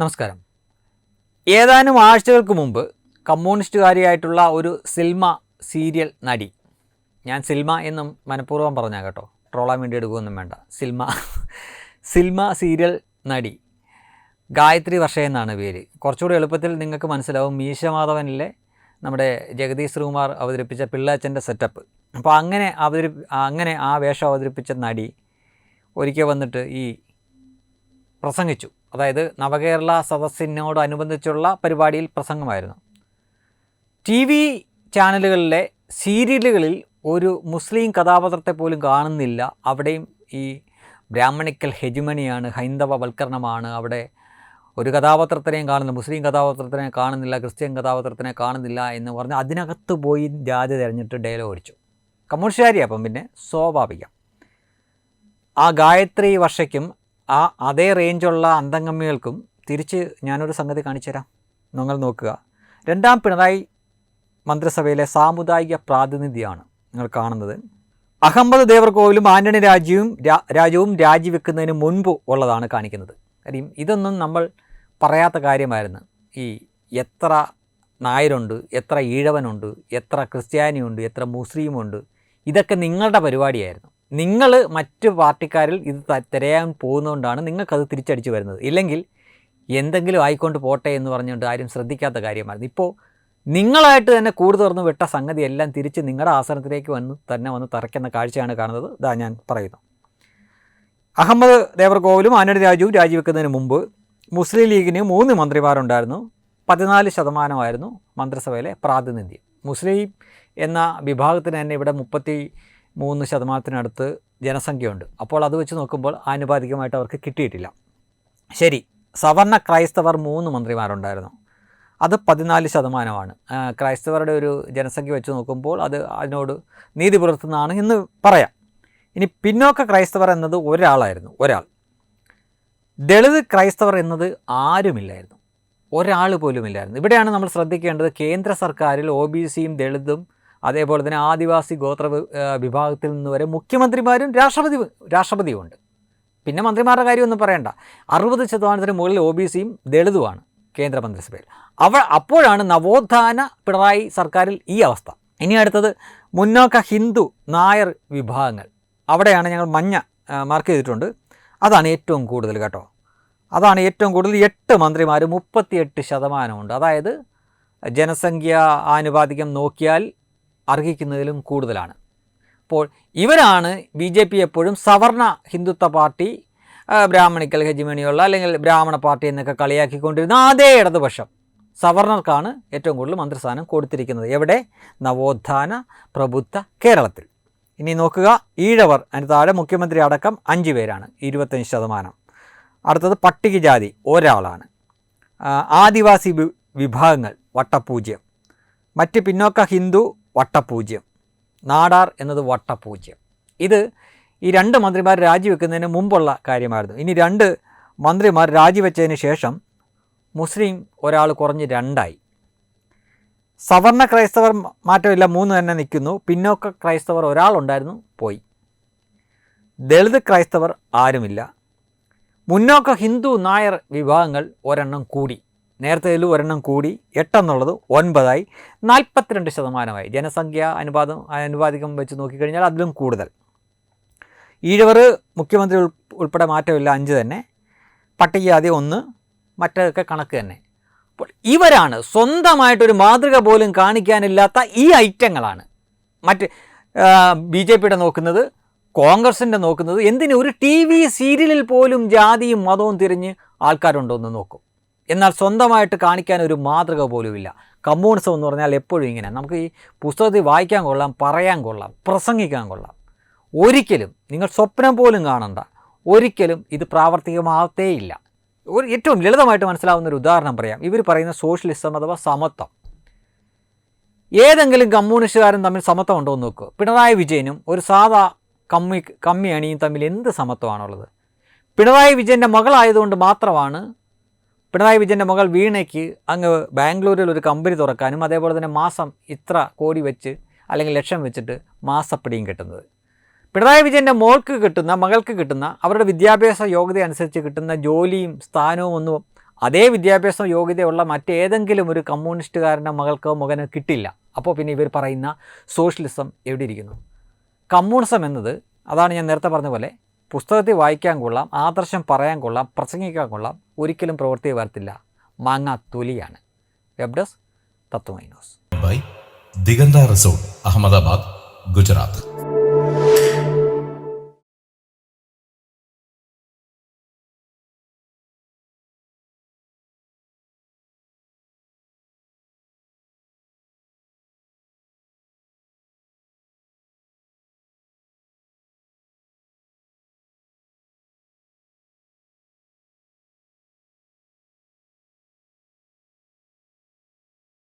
നമസ്കാരം. ഏതാനും ആഴ്ചകൾക്ക് മുമ്പ് കമ്മ്യൂണിസ്റ്റുകാരിയായിട്ടുള്ള ഒരു സിൽമ സീരിയൽ നടി. ഞാൻ സിൽമ എന്നും മനഃപൂർവം പറഞ്ഞാൽ കേട്ടോ. ട്രോളാൻ വേണ്ടി എടുക്കുകയൊന്നും വേണ്ട. സിൽമ സിൽമ സീരിയൽ നടി. ഗായത്രി വർഷ എന്നാണ് പേര്. കുറച്ചുകൂടി എളുപ്പത്തിൽ നിങ്ങൾക്ക് മനസ്സിലാവും മീശമാധവനിലെ നമ്മുടെ ജഗദീഷ് ശ്രീകുമാർ അവതരിപ്പിച്ച പിള്ളാച്ചന്റെ സെറ്റപ്പ് അപ്പോൾ അങ്ങനെ അവതരി അങ്ങനെ ആ വേഷം അവതരിപ്പിച്ച നടി ഒരിക്കൽ വന്നിട്ട് ഈ പ്രസംഗിച്ചു. അതായത് നവകേരള സദസ്സിനോടനുബന്ധിച്ചുള്ള പരിപാടിയിൽ പ്രസംഗമായിരുന്നു. ടി വി ചാനലുകളിലെ സീരിയലുകളിൽ ഒരു മുസ്ലിം കഥാപാത്രത്തെ പോലും കാണുന്നില്ല. അവിടെയും ഈ ബ്രാഹ്മണിക്കൽ ഹെജുമണിയാണ് ഹൈന്ദവവൽക്കരണമാണ്. അവിടെ ഒരു കഥാപാത്രത്തിനെയും കാണുന്നില്ല മുസ്ലിം കഥാപാത്രത്തിനെ കാണുന്നില്ല ക്രിസ്ത്യൻ കഥാപാത്രത്തിനെ കാണുന്നില്ല എന്ന് പറഞ്ഞ് അതിനകത്ത് പോയി ജാതി തിരഞ്ഞിട്ട് ഡയലോഗ് അടിച്ചു കമ്മ്യൂണിസ്റ്റുകാരി അപ്പം പിന്നെ സ്വാഭാവികം. ആ ഗായത്രി വർഷയ്ക്കും ആ അതേ റേഞ്ചുള്ള അന്തംഗമ്മികൾക്കും തിരിച്ച് ഞാനൊരു സംഗതി കാണിച്ചു തരാം നിങ്ങൾ നോക്കുക. രണ്ടാം പിണറായി മന്ത്രിസഭയിലെ സാമുദായിക പ്രാതിനിധിയാണ് നിങ്ങൾ കാണുന്നത്. അഹമ്മദ് ദേവർകോവിലും ആന്റണി രാജ്യവും രാജവും രാജിവെക്കുന്നതിന് മുൻപ് ഉള്ളതാണ് കാണിക്കുന്നത്. കാര്യം ഇതൊന്നും നമ്മൾ പറയാത്ത കാര്യമായിരുന്നു. ഈ എത്ര നായരുണ്ട് എത്ര ഈഴവനുണ്ട് എത്ര ക്രിസ്ത്യാനിയുണ്ട് എത്ര മുസ്ലിമുണ്ട് ഇതൊക്കെ നിങ്ങളുടെ പരിപാടിയായിരുന്നു. നിങ്ങൾ മറ്റ് പാർട്ടിക്കാരിൽ ഇത് തിരയാൻ പോകുന്നതുകൊണ്ടാണ് നിങ്ങൾക്കത് തിരിച്ചടിച്ച് വരുന്നത്. ഇല്ലെങ്കിൽ എന്തെങ്കിലും ആയിക്കൊണ്ട് പോട്ടെ എന്ന് പറഞ്ഞുകൊണ്ട് ആരും ശ്രദ്ധിക്കാത്ത കാര്യമായിരുന്നു. ഇപ്പോൾ നിങ്ങളായിട്ട് തന്നെ കൂട് തുറന്ന് വിട്ട സംഗതി എല്ലാം തിരിച്ച് നിങ്ങളുടെ ആസനത്തിലേക്ക് വന്ന് തന്നെ വന്ന് തറയ്ക്കുന്ന കാഴ്ചയാണ് കാണുന്നത്. ഇതാ ഞാൻ പറയുന്നു. അഹമ്മദ് ദേവർകോവിലും ആനടി രാജുവും രാജിവെക്കുന്നതിന് മുമ്പ് മുസ്ലിം ലീഗിന് മൂന്ന് മന്ത്രിമാരുണ്ടായിരുന്നു. പതിനാല് ശതമാനമായിരുന്നു മന്ത്രിസഭയിലെ പ്രാതിനിധ്യം. മുസ്ലിം എന്ന വിഭാഗത്തിന് തന്നെ ഇവിടെ മുപ്പത്തി മൂന്ന് ശതമാനത്തിനടുത്ത് ജനസംഖ്യയുണ്ട്. അപ്പോൾ അത് വെച്ച് നോക്കുമ്പോൾ ആനുപാതികമായിട്ട് അവർക്ക് കിട്ടിയിട്ടില്ല. ശരി സവർണ ക്രൈസ്തവർ മൂന്ന് മന്ത്രിമാരുണ്ടായിരുന്നു. അത് പതിനാല് ശതമാനമാണ്. ക്രൈസ്തവരുടെ ഒരു ജനസംഖ്യ വെച്ച് നോക്കുമ്പോൾ അത് അതിനോട് നീതി പുലർത്തുന്നതാണ് എന്ന് പറയാം. ഇനി പിന്നോക്ക ക്രൈസ്തവർ എന്നത് ഒരാളായിരുന്നു ഒരാൾ. ദളിത് ക്രൈസ്തവർ എന്നത് ആരുമില്ലായിരുന്നു ഒരാൾ പോലുമില്ലായിരുന്നു. ഇവിടെയാണ് നമ്മൾ ശ്രദ്ധിക്കേണ്ടത് കേന്ദ്ര സർക്കാരിൽ ഒ ബി സിയും ദളിതും അതേപോലെ തന്നെ ആദിവാസി ഗോത്ര വിഭാഗത്തിൽ നിന്ന് വരെ മുഖ്യമന്ത്രിമാരും രാഷ്ട്രപതി രാഷ്ട്രപതിയും ഉണ്ട് പിന്നെ മന്ത്രിമാരുടെ കാര്യമൊന്നും പറയണ്ട. അറുപത് ശതമാനത്തിന് മുകളിൽ ഒ ബി സിയും ദളിതുമാണ് കേന്ദ്ര മന്ത്രിസഭയിൽ. അവ അപ്പോഴാണ് നവോത്ഥാന പിണറായി സർക്കാരിൽ ഈ അവസ്ഥ. ഇനി അടുത്തത് മുന്നോക്ക ഹിന്ദു നായർ വിഭാഗങ്ങൾ. അവിടെയാണ് ഞങ്ങൾ മഞ്ഞ മാർക്ക് ചെയ്തിട്ടുണ്ട്. അതാണ് ഏറ്റവും കൂടുതൽ കേട്ടോ. അതാണ് ഏറ്റവും കൂടുതൽ എട്ട് മന്ത്രിമാർ മുപ്പത്തിയെട്ട് ശതമാനമുണ്ട്. അതായത് ജനസംഖ്യ ആനുപാതികം നോക്കിയാൽ അർഹിക്കുന്നതിലും കൂടുതലാണ്. അപ്പോൾ ഇവരാണ് ബി ജെ പി എപ്പോഴും സവർണ ഹിന്ദുത്വ പാർട്ടി ബ്രാഹ്മണിക്കൽ ഹെജിമണിയുള്ള അല്ലെങ്കിൽ ബ്രാഹ്മണ പാർട്ടി എന്നൊക്കെ കളിയാക്കിക്കൊണ്ടിരുന്ന അതേ ഇടതുപക്ഷം. സവർണർക്കാണ് ഏറ്റവും കൂടുതൽ മന്ത്രിസ്ഥാനം കൊടുത്തിരിക്കുന്നത്. എവിടെ? നവോത്ഥാന പ്രബുദ്ധ കേരളത്തിൽ. ഇനി നോക്കുക ഈഴവർ അതിന് താഴെ മുഖ്യമന്ത്രി അടക്കം അഞ്ച് പേരാണ് ഇരുപത്തഞ്ച് ശതമാനം. അടുത്തത് പട്ടികജാതി ഒരാളാണ്. ആദിവാസി വിഭാഗങ്ങൾ വട്ടപൂജ്യം. മറ്റ് പിന്നോക്ക ഹിന്ദു വട്ടപൂജ്യം. നാടാർ എന്നത് വട്ടപൂജ്യം. ഇത് ഈ രണ്ട് മന്ത്രിമാർ രാജിവെക്കുന്നതിന് മുമ്പുള്ള കാര്യമായിരുന്നു. ഇനി രണ്ട് മന്ത്രിമാർ രാജിവെച്ചതിന് ശേഷം മുസ്ലിം ഒരാൾ കുറഞ്ഞ് രണ്ടായി. സവർണ ക്രൈസ്തവർ മാറ്റമില്ല മൂന്ന് തന്നെ നിൽക്കുന്നു. പിന്നോക്ക ക്രൈസ്തവർ ഒരാളുണ്ടായിരുന്നു പോയി. ദളിത് ക്രൈസ്തവർ ആരുമില്ല. മുന്നോക്ക ഹിന്ദു നായർ വിഭാഗങ്ങൾ ഒരെണ്ണം കൂടി. നേരത്തേതിൽ ഒരെണ്ണം കൂടി എട്ടെന്നുള്ളത് ഒൻപതായി നാൽപ്പത്തിരണ്ട് ശതമാനമായി. ജനസംഖ്യ അനുപാതം അനുപാതികം വെച്ച് നോക്കിക്കഴിഞ്ഞാൽ അതിലും കൂടുതൽ. ഈഴവർ മുഖ്യമന്ത്രി ഉൾപ്പെടെ മാറ്റമില്ല അഞ്ച് തന്നെ. പട്ടികജാതി ഒന്ന് മറ്റൊക്കെ കണക്ക് തന്നെ. അപ്പോൾ ഇവരാണ് സ്വന്തമായിട്ടൊരു മാതൃക പോലും കാണിക്കാനില്ലാത്ത ഈ ഐറ്റങ്ങളാണ്. മറ്റ് ബി ജെ പിയുടെ നോക്കുന്നത് കോൺഗ്രസിന്റെ നോക്കുന്നത് എന്തിന് ഒരു ടി വി സീരിയലിൽ പോലും ജാതിയും മതവും തിരിഞ്ഞ് ആൾക്കാരുണ്ടോ എന്ന് നോക്കും. എന്നാൽ സ്വന്തമായിട്ട് കാണിക്കാൻ ഒരു മാതൃക പോലുമില്ല. കമ്മ്യൂണിസം എന്ന് പറഞ്ഞാൽ എപ്പോഴും ഇങ്ങനെ. നമുക്ക് ഈ പുസ്തകത്തിൽ വായിക്കാൻ കൊള്ളാം പറയാൻ കൊള്ളാം പ്രസംഗിക്കാൻ കൊള്ളാം. ഒരിക്കലും നിങ്ങൾ സ്വപ്നം പോലും കാണണ്ട. ഒരിക്കലും ഇത് പ്രാവർത്തികമാകത്തേയില്ല. ഒരു ഏറ്റവും ലളിതമായിട്ട് മനസ്സിലാവുന്ന ഒരു ഉദാഹരണം പറയാം. ഇവർ പറയുന്ന സോഷ്യലിസം അഥവാ സമത്വം. ഏതെങ്കിലും കമ്മ്യൂണിസ്റ്റുകാരും തമ്മിൽ സമത്വം ഉണ്ടോ എന്ന് നോക്കുക പിണറായി വിജയനും ഒരു സാധാ കമ്മി കമ്മി അണിയും തമ്മിൽ എന്ത് സമത്വമാണുള്ളത്? പിണറായി വിജയന്റെ മകളായതുകൊണ്ട് മാത്രമാണ് പിണറായി വിജയന്റെ മകൾ വീണയ്ക്ക് അങ്ങ് ബാംഗ്ലൂരിൽ ഒരു കമ്പനി തുറക്കാനും അതേപോലെ തന്നെ മാസം ഇത്ര കോടി വെച്ച് അല്ലെങ്കിൽ ലക്ഷം വെച്ചിട്ട് മാസപ്പടിയും കിട്ടുന്നത്. പിണറായി വിജയന്റെ മോൾക്ക് കിട്ടുന്ന മകൾക്ക് കിട്ടുന്ന അവരുടെ വിദ്യാഭ്യാസ യോഗ്യത അനുസരിച്ച് കിട്ടുന്ന ജോലിയും സ്ഥാനവും ഒന്നും അതേ വിദ്യാഭ്യാസ യോഗ്യതയുള്ള മറ്റേതെങ്കിലും ഒരു കമ്മ്യൂണിസ്റ്റുകാരന്റെ മകൾക്കോ മകനോ കിട്ടില്ല. അപ്പോൾ പിന്നെ ഇവർ പറയുന്ന സോഷ്യലിസം എവിടെ ഇരിക്കുന്നു കമ്മ്യൂണിസം എന്നത് അതാണ് ഞാൻ നേരത്തെ പറഞ്ഞ പോലെ പുസ്തകത്തിൽ വായിക്കാൻ കൊള്ളാം ആദർശം പറയാൻ കൊള്ളാം പ്രസംഗിക്കാൻ കൊള്ളാം ഒരിക്കലും പ്രവൃത്തി വരത്തില്ല. മാങ്ങ തൊലിയാണ്. വെബ് ഡെസ്ക് തത്വമൈനോസ് ബൈ ദിഗന്ത റിസോർട്ട് അഹമ്മദാബാദ് ഗുജറാത്ത്.